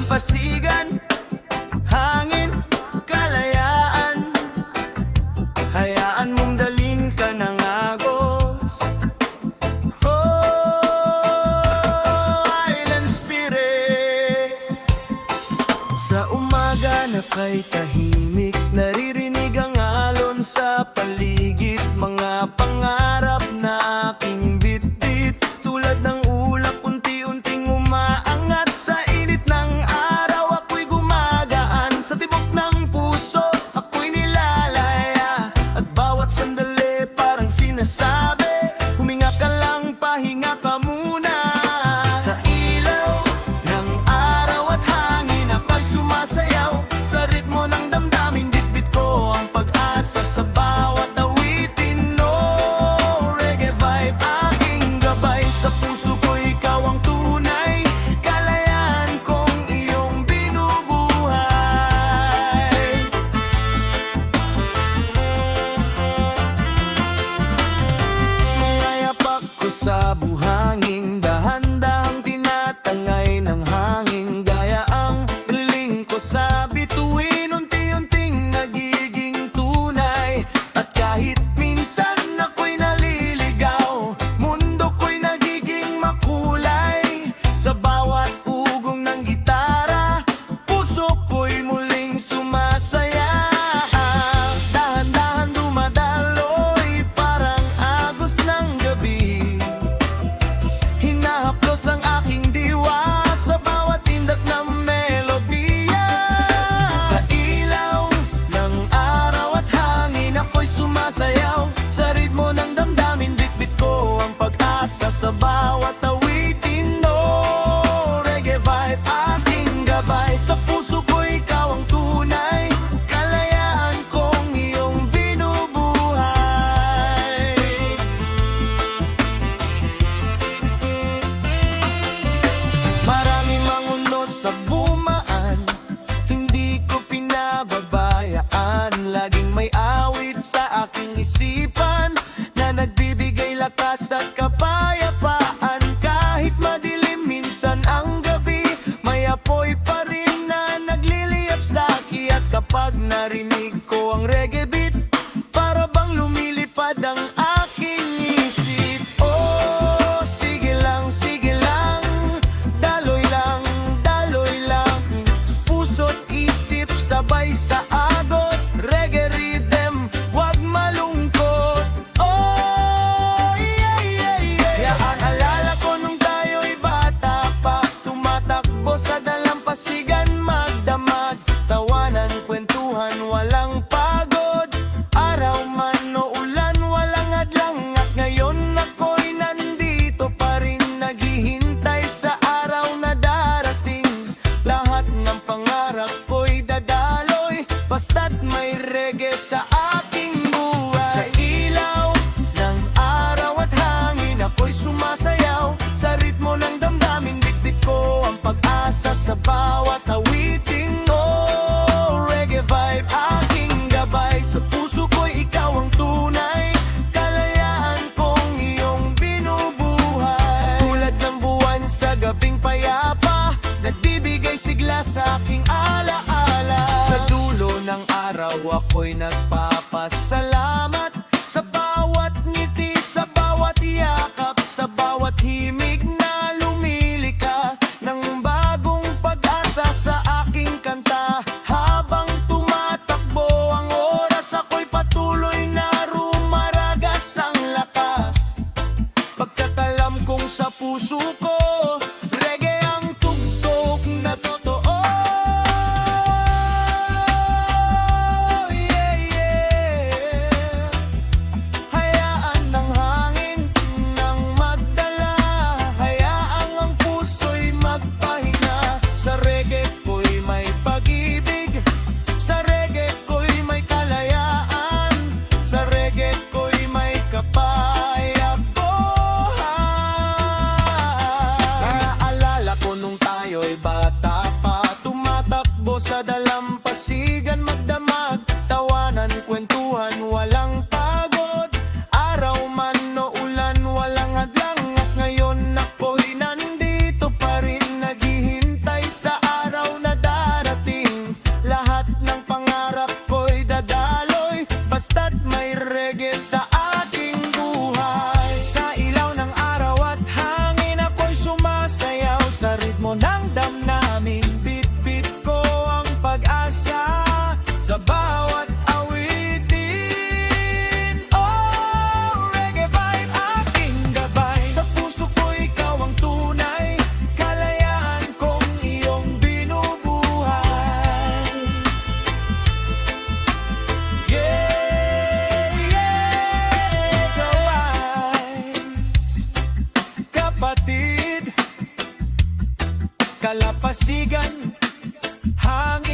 Dalampasigan Hangin Kalayaan. Hayaan mong dalin ka ng agos. Oh Island Spirit. Sa umaga na kay tahimik hangin dahan sa kapayapaan Kahit madilim minsan ang gabi May apoy pa rin na nagliliyap sa aki. At kapag narinig ko ang reggae beat Para bang lumilipad ang aking isip. Oh, sige lang, sige lang Daloy lang, daloy lang. Puso't isip sabay sa Ako'y nagpapasalamat sa bawat ngiti, sa bawat yakap, sa bawat himig na lumilika ng bagong pag-asa sa aking kanta. Habang tumatakbo ang oras, ako'y patuloy na rumaragas ang lakas. Pagkatalam kong sa puso ko, kalapasigan Hangin